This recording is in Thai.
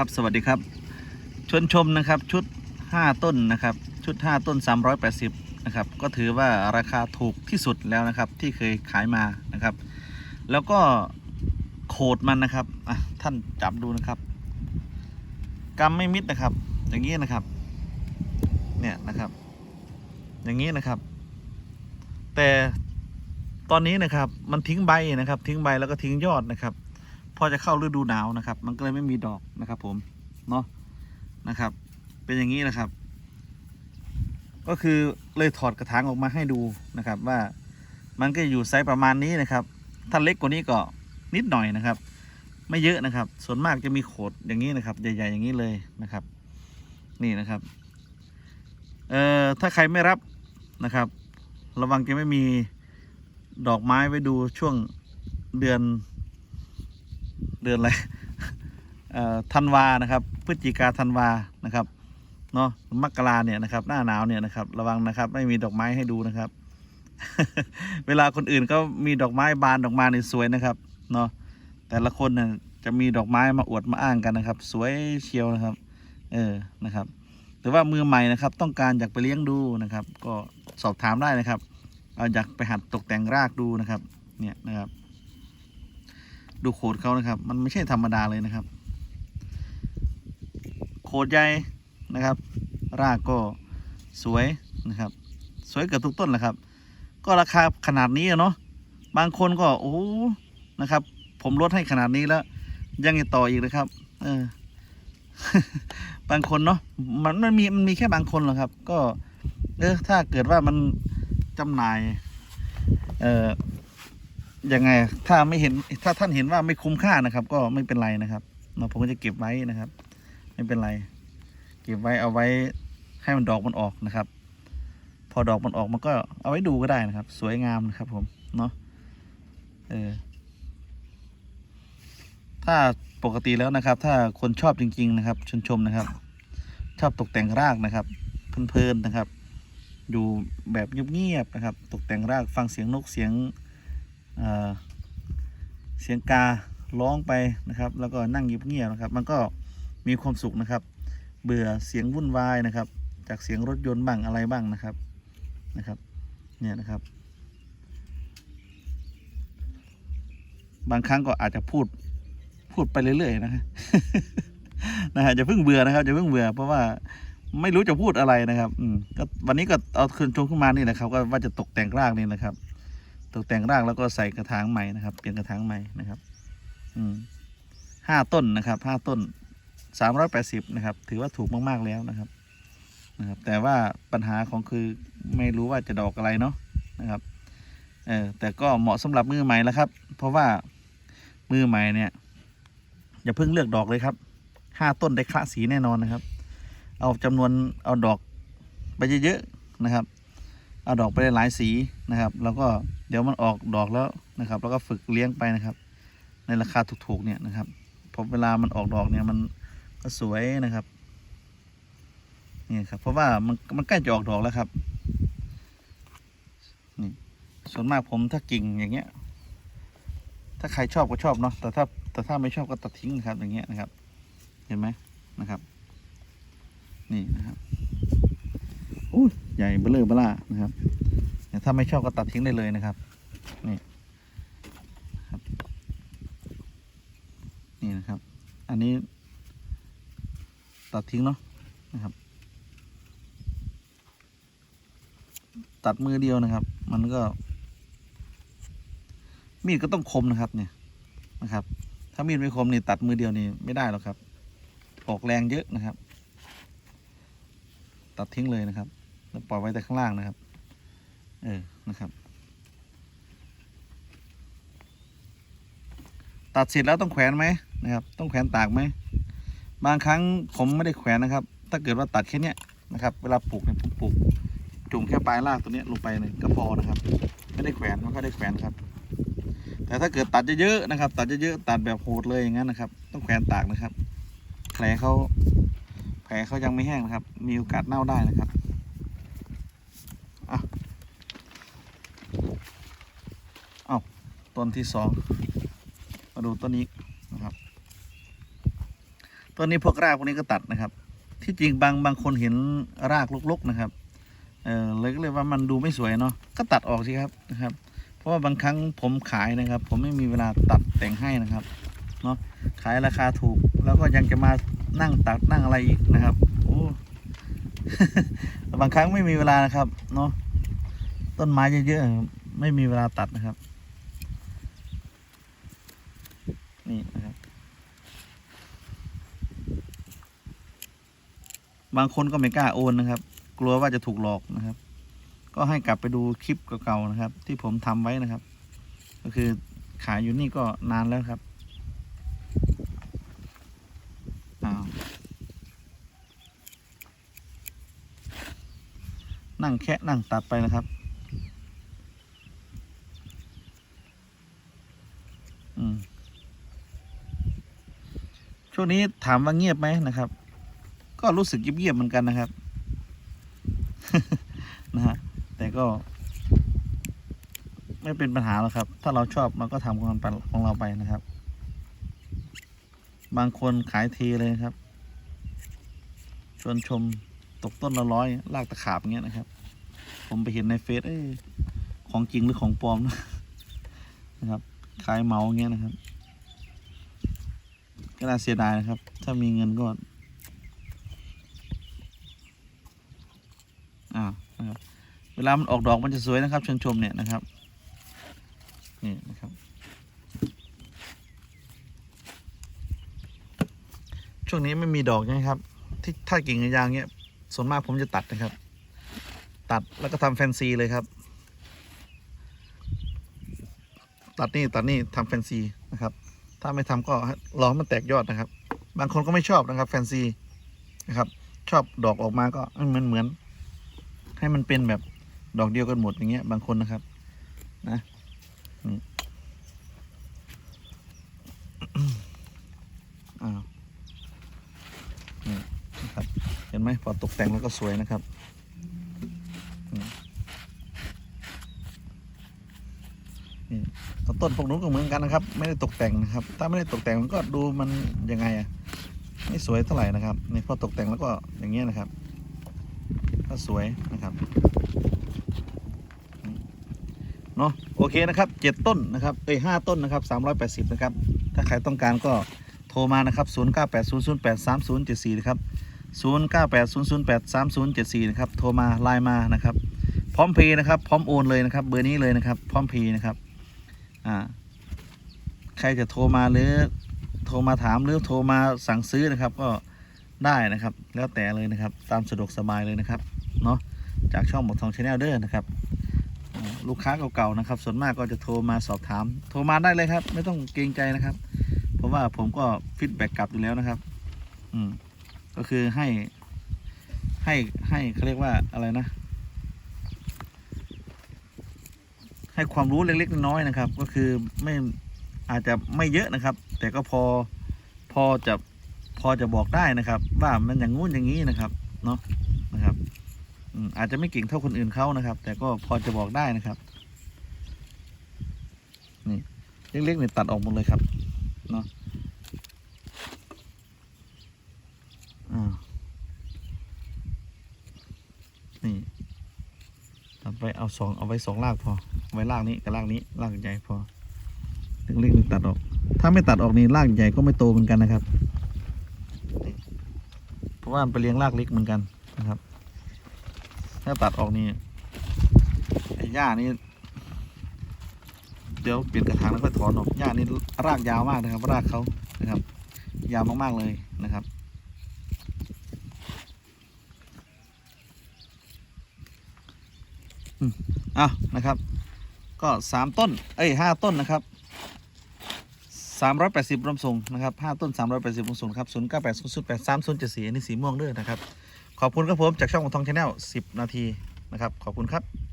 ครับสวัสดีครับชวนชมนะครับชุด 5 ต้นนะครับชุด 5 ต้น 380นะครับก็ถือว่าราคาถูกที่สุดแล้วนะครับที่เคยขายมานะครับ แล้วก็โขดมันนะครับอะท่านจับดูนะครับกำไม่มิดนะครับ อย่างนี้นะครับเนี่ยนะครับ อย่างนี้นะครับ แต่ตอนนี้นะครับมันทิ้งใบนะครับ ทิ้งใบแล้วก็ทิ้งยอดนะครับ พอจะเข้าฤดูหนาวนะครับ มันก็เลยไม่มีดอกนะครับ ผมเนาะนะครับ เป็นอย่างนี้นะครับ ก็คือเลยถอดกระถางออกมาให้ดูนะครับ ว่ามันก็อยู่ไซส์ประมาณนี้นะครับ ถ้าเล็กกว่านี้ก็นิดหน่อยนะครับ ไม่เยอะนะครับ ส่วนมากจะมีโขดอย่างนี้นะครับ ใหญ่ ๆ อย่างนี้เลยนะครับ นี่นะครับเอ่อถ้าใครไม่รับนะครับ ระวังจะไม่มีดอกไม้ไว้ดูช่วงเดือน เดือนอะไรธันวานะครับ พฤศจิกาธันวานะครับเนาะมกราเนี่ยนะครับ หน้าหนาวเนี่ยนะครับ ระวังนะครับ ไม่มีดอกไม้ให้ดูนะครับ เวลาคนอื่นก็มีดอกไม้บานดอกไม้นี่สวยนะครับเนาะแต่ละคนเนี่ยจะมีดอกไม้มาอวดมาอ้างกันนะครับ สวยเชียวนะครับ เออนะครับแต่ว่ามือใหม่นะครับ ต้องการอยากไปเลี้ยงดูนะครับ ก็สอบถามได้นะครับ เอาอยากไปหัดตกแต่งรากดูนะครับ เนี่ยนะครับ ดูโขดเขานะครับ มันไม่ใช่ธรรมดาเลยนะครับ โขดใหญ่นะครับ รากก็สวยนะครับ สวยเกือบทุกต้นแหละครับ ก็ราคาขนาดนี้เนาะบางคนก็โอ้นะครับ ผมลดให้ขนาดนี้แล้ว ยังจะต่ออีกนะครับ เออ บางคนเนาะมันมันมีมันมีแค่บางคนหรอครับ ก็ เออถ้าเกิดว่ามันจำหน่าย เอ่อ ยังไงถ้าไม่เห็นถ้าท่านเห็นว่าไม่คุ้มค่านะครับ ก็ไม่เป็นไรนะครับเนาะผมก็จะเก็บไว้นะครับ ไม่เป็นไร เก็บไว้เอาไว้ให้มันดอกมันออกนะครับ พอดอกมันออกมันก็เอาไว้ดูก็ได้นะครับ สวยงามนะครับ ผมเนาะเออถ้าปกติแล้วนะครับ ถ้าคนชอบจริง ๆ นะครับชมชมนะครับ ชอบตกแต่งรากนะครับเพลินๆนะครับ อยู่แบบเงียบๆนะครับ ตกแต่งรากฟังเสียงนกเสียง เเสียงการ้องไปนะครับ แล้วก็นั่งเงียบๆนะครับ มันก็มีความสุขนะครับ เบื่อเสียงวุ่นวายนะครับ จากเสียงรถยนต์บ้างอะไรบ้างนะครับนะครับเนี่ยนะครับ บางครั้งก็อาจจะพูดพูดไปเรื่อยๆนะฮะนะฮะจะเพิ่งเบื่อนะครับจะเพิ่งเบื่อเพราะว่าไม่รู้จะพูดอะไรนะครับ อืมก็วันนี้ก็เอาคืนชงขึ้นมานี่แหละครับ ก็ว่าจะตกแต่งรากนี่นะครับ ตกแต่งรากแล้วก็ใส่กระถางใหม่นะครับ เปลี่ยนกระถางใหม่นะครับ อืมห้าต้นนะครับห้าต้นสามร้อยแปดสิบนะครับ ถือว่าถูกมากๆแล้วนะครับ นะครับ แต่ว่าปัญหาของคือไม่รู้ว่าจะดอกอะไรเนาะนะครับ เออแต่ก็เหมาะสำหรับมือใหม่แล้วครับ เพราะว่ามือใหม่เนี่ยอย่าเพิ่งเลือกดอกเลยครับห้าต้นได้คละสีแน่นอนนะครับ เอาจำนวนเอาดอกไปเยอะๆนะครับ เอาดอกไปหลายสีนะครับ แล้วก็เดี๋ยวมันออกดอกแล้วนะครับ แล้วก็ฝึกเลี้ยงไปนะครับ ในราคาถูกๆเนี่ยนะครับพอเวลามันออกดอกเนี่ยมันก็สวยนะครับนี่ครับ เพราะว่ามันมันใกล้จะออกดอกแล้วครับนี่ส่วนมากผมถ้ากิ่งอย่างเงี้ย ถ้าใครชอบก็ชอบเนาะแต่ถ้าแต่ถ้าไม่ชอบก็ตัดทิ้งนะครับอย่างเงี้ยนะครับ เห็นไหมนะครับ นี่นะครับ อู้ใหญ่เบลเลอร์เบล่านะครับแต่ถ้าไม่ชอบก็ตัดทิ้งได้เลยนะครับ นี่ครับ นี่นะครับ อันนี้ ตัดทิ้งเนาะนะครับ ตัดมือเดียวนะครับ มันก็ มีดก็ต้องคมนะครับ เนี่ยนะครับ ถ้ามีดไม่คมนี่ตัดมือเดียวนี่ไม่ได้หรอกครับ ออกแรงเยอะนะครับ ตัดทิ้งเลยนะครับ ปล่อยไว้แต่ข้างล่างนะครับ เออ นะครับ ตัดเสร็จแล้วต้องแขวนไหมนะครับ ต้องแขวนตากไหม บางครั้งผมไม่ได้แขวนนะครับ ถ้าเกิดว่าตัดแค่เนี้ยนะครับ เวลาปลูกเนี่ยผมปลูก จุ่มแค่ปลายรากตัวเนี้ยลงไปเนี่ยก็พอนะครับ ไม่ได้แขวนไม่ค่อยได้แขวนครับ แต่ถ้าเกิดตัดเยอะๆนะครับ ตัดเยอะๆตัดแบบโหดเลยอย่างนั้นนะครับ ต้องแขวนตากนะครับ แผลเขาแผลเขายังไม่แห้งนะครับ มีโอกาสเน่าได้นะครับ อะเอาต้นที่สองมาดูต้นนี้นะครับต้นนี้พวกรากพวกนี้ก็ตัดนะครับ ที่จริงบางบางคนเห็นรากลกๆนะครับเออเลยก็เลยว่ามันดูไม่สวยเนาะก็ตัดออกสิครับนะครับ เพราะว่าบางครั้งผมขายนะครับ ผมไม่มีเวลาตัดแต่งให้นะครับเนาะขายราคาถูกแล้วก็ยังจะมานั่งตัดนั่งอะไรอีกนะครับ โอ้ บางครั้งไม่มีเวลานะครับเนาะต้นไม้เยอะๆไม่มีเวลาตัดนะครับ นี่นะครับ บางคนก็ไม่กล้าโอนนะครับ กลัวว่าจะถูกหลอกนะครับ ก็ให้กลับไปดูคลิปเก่าๆนะครับ ที่ผมทำไว้นะครับ ก็คือขายอยู่นี่ก็นานแล้วครับอ้าว นั่งแคะนั่งตัดไปนะครับ อืมช่วงนี้ถามว่าเงียบไหมนะครับ ก็รู้สึกเงียบๆเหมือนกันนะครับ นะฮะแต่ก็ ไม่เป็นปัญหาหรอกครับ ถ้าเราชอบเราก็ทำของของเราไปนะครับ บางคนขายทีเลยครับ ชวนชม ตกต้นละร้อยลากตะขาบอย่างเงี้ยนะครับ ผมไปเห็นในเฟซเอ้ของจริงหรือของปลอมนะครับขายเมาอย่างเงี้ยนะครับ ก็น่าเสียดายนะครับ ถ้ามีเงินก็อ่านะครับเวลามันออกดอกมันจะสวยนะครับชวนชมเนี่ยนะครับนี่นะครับ ช่วงนี้ไม่มีดอกใช่ไหมครับ ที่ถ้ากิ่งยางเนี้ย ส่วนมากผมจะตัดนะครับ ตัดแล้วก็ทำแฟนซีเลยครับ ตัดนี่ตัดนี่ทำแฟนซีนะครับ ถ้าไม่ทำก็รอมันแตกยอดนะครับ บางคนก็ไม่ชอบนะครับแฟนซีนะครับชอบดอกออกมาก็ให้มันเหมือน ให้มันเป็นแบบดอกเดียวกันหมดอย่างเงี้ยบางคนนะครับ นะนี่อ้าวนี่นะครับ เห็น ไหมพอตกแต่งแล้วก็สวยนะครับนี่ต้นพวกนู้นก็เหมือนกันนะครับ ไม่ได้ตกแต่งนะครับ ถ้าไม่ได้ตกแต่งมันก็ดูมันยังไงอะไม่สวยเท่าไหร่นะครับนี่พอตกแต่งแล้วก็อย่างเงี้ยนะครับ ก็สวยนะครับเนาะโอเคนะครับเจ็ดต้นนะครับเอ้ยห้าต้นนะครับสามร้อยแปดสิบนะครับ ถ้าใครต้องการก็โทรมานะครับศูนย์เก้าแปดศูนย์ศูนย์แปดสามศูนย์เจ็ดสี่นะครับ ศูนย์เก้าแปดศูนย์ศูนย์แปดสามศูนย์เจ็ดสี่นะครับ โทรมาไลน์มานะครับ พร้อมเพย์นะครับ พร้อมโอนเลยนะครับ เบอร์นี้เลยนะครับ พร้อมเพย์นะครับ อ่า ใครจะโทรมาหรือโทรมาถามหรือโทรมาสั่งซื้อนะครับ ก็ได้นะครับ แล้วแต่เลยนะครับ ตามสะดวกสบายเลยนะครับ เนาะจากช่องหมดทองชาแนลเด้อนะครับ ลูกค้าเก่าๆนะครับ ส่วนมากก็จะโทรมาสอบถาม โทรมาได้เลยครับ ไม่ต้องเกรงใจนะครับ เพราะว่าผมก็ฟีดแบ็กกลับอยู่แล้วนะครับ อืม ก็คือให้ ให้ให้เขาเรียกว่าอะไรนะ ให้ความรู้เล็กๆน้อยๆนะครับ ก็คือไม่อาจจะไม่เยอะนะครับ แต่ก็พอพอจะพอจะบอกได้นะครับ ว่ามันอย่างงู้นอย่างนี้นะครับเนาะนะครับอืมอาจจะไม่เก่งเท่าคนอื่นเขานะครับ แต่ก็พอจะบอกได้นะครับนี่เล็กๆเนี่ยตัดออกหมดเลยครับเนาะอ่า นี่ตัดไปเอาสองเอาไว้สองรากพอไว้รากนี้กับรากนี้รากใหญ่พอเล็กๆตัดออก ถ้าไม่ตัดออกนี่รากใหญ่ก็ไม่โตเหมือนกันนะครับ เพราะว่ามันไปเลี้ยงรากเล็กเหมือนกันนะครับ ถ้าตัดออกนี่ไอ้หญ้านี่เดี๋ยวเปลี่ยนกระถางแล้วก็ถอนออกหญ้านี่รากยาวมากนะครับรากเขานะครับ ยาวมากๆเลยนะครับ อืมอะนะครับ ก็สามต้น เอ้ยห้าต้นนะครับสามร้อยแปดสิบรวมส่งนะครับห้าต้นสามร้อยแปดสิบรวมส่งครับศูนย์เก้าแปดศูนย์ศูนย์แปดสามศูนย์เจ็ดสี่อันนี้สีม่วงด้วยนะครับ ขอบคุณครับผมจากช่องของทองชาแนลสิบนาทีนะครับ ขอบคุณครับ